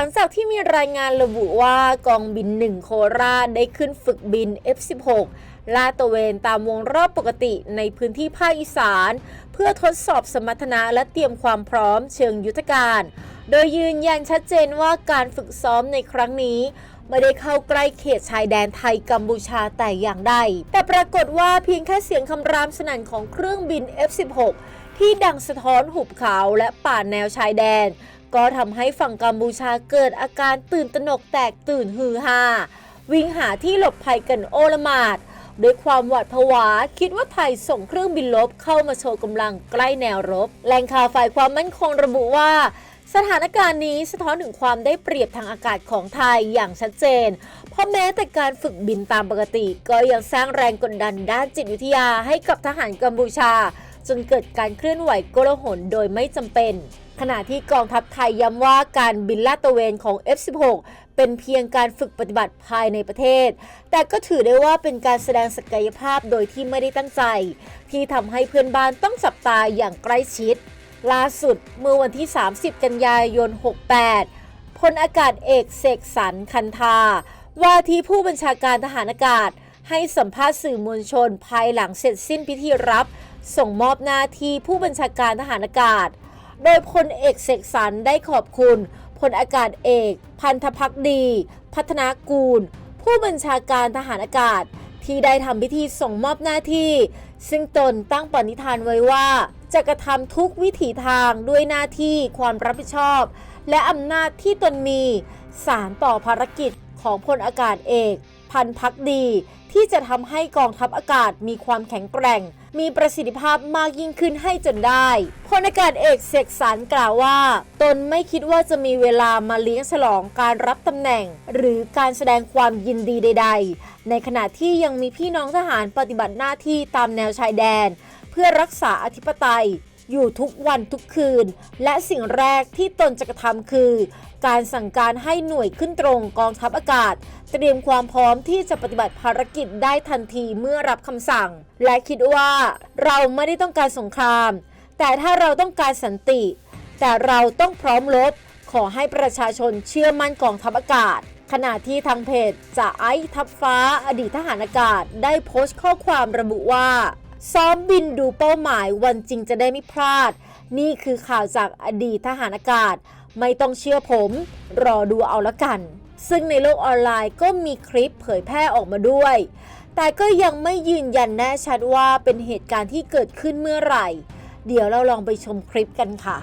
ังจากที่มีรายงานระบุว่ากองบิน 1 โคราชได้ขึ้นฝึกบิน F16 ลาดตระเวนตามวงรอบปกติในพื้นที่ภาคอีสาน เพื่อทดสอบสมรรถนะและเตรียมความพร้อมเชิงยุทธการ โดยยืนยันชัดเจนว่าการฝึกซ้อมในครั้งนี้ไม่ได้เข้าใกล้เขตชายแดนไทยกัมพูชาแต่อย่างใด แต่ปรากฏว่าเพียงแค่เสียงคำรามสนั่นของเครื่องบิน F16 ที่ดังสะท้อนหุบเขาและป่าแนวชายแดน ก็ทำให้ฝั่งกัมพูชาเกิดอาการตื่นตระหนกแตกตื่นฮือฮาวิ่งหาที่หลบภัยกันโอลหมาดด้วยความหวาดผวา คิดว่าไทยส่งเครื่องบินลบเข้ามาโชว์กำลังใกล้แนวรบแหล่งข่าวฝ่ายความมั่นคงระบุว่า สถานการณ์นี้สะท้อนถึงความได้เปรียบทางอากาศของไทยอย่างชัดเจน เพราะแม้แต่การฝึกบินตามปกติ ก็ยังสร้างแรงกดดันด้านจิตวิทยาให้กับทหารกัมพูชา จนเกิดการเคลื่อนไหวโกลาหลโดยไม่จำเป็น ขณะที่กองทัพไทยย้ำว่าการบินลาดตระเวนของ F16 เป็นเพียงการฝึกปฏิบัติภายในประเทศ แต่ก็ถือได้ว่าเป็นการแสดงศักยภาพโดยที่ไม่ได้ตั้งใจ ที่ทำให้เพื่อนบ้านต้องจับตาอย่างใกล้ชิด ล่าสุดเมื่อวันที่ 30 กันยายน 68 พลอากาศเอกเสกสรรคันธา ว่าที่ผู้บัญชาการทหารอากาศให้สัมภาษณ์สื่อมวลชนภายหลังเสร็จสิ้นพิธีรับ ส่งมอบหน้าที่ผู้บัญชาการทหารอากาศ โดยพลเอกเสกสรรได้ขอบคุณพลอากาศเอก พันธพักดี พัฒนากูล ผู้บัญชาการทหารอากาศ ที่ได้ทำพิธีส่งมอบหน้าที่ ซึ่งตนตั้งปณิธานไว้ว่า จะกระทำทุกวิถีทางด้วยหน้าที่ความรับผิดชอบ และอำนาจที่ตนมี สารต่อภารกิจของพลอากาศเอก พันพักดี ที่จะทำให้กองทัพอากาศมีความแข็งแกร่ง มีประสิทธิภาพมากยิ่งขึ้นให้จนได้พลอากาศเอกเสกสรรกล่าวว่า ตนไม่คิดว่าจะมีเวลามาเลี้ยงฉลองการรับตำแหน่ง หรือการแสดงความยินดีใด ๆ ในขณะที่ยังมีพี่น้องทหารปฏิบัติหน้าที่ตามแนวชายแดน เพื่อรักษาอธิปไตย อยู่ทุกวันทุกคืน และสิ่งแรกที่ตนจะกระทำคือ การสั่งการให้หน่วยขึ้นตรงกองทัพอากาศ เตรียมความพร้อมที่จะปฏิบัติภารกิจได้ทันทีเมื่อรับคำสั่ง และคิดว่าเราไม่ได้ต้องการสงคราม แต่ถ้าเราต้องการสันติ แต่เราต้องพร้อมรบขอให้ประชาชนเชื่อมั่นกองทัพอากาศขณะที่ทางเพจจ่าไอทัพฟ้าอดีตทหารอากาศได้โพสต์ข้อความระบุว่า ซ้อมบินดูเป้าหมายวันจริงจะได้ไม่พลาด นี่คือข่าวจากอดีตทหารอากาศ ไม่ต้องเชื่อผม รอดูเอาละกัน ซึ่งในโลกออนไลน์ก็มีคลิปเผยแพร่ออกมาด้วย แต่ก็ยังไม่ยืนยันแน่ชัดว่าเป็นเหตุการณ์ที่เกิดขึ้นเมื่อไหร่ เดี๋ยวเราลองไปชมคลิปกันค่ะ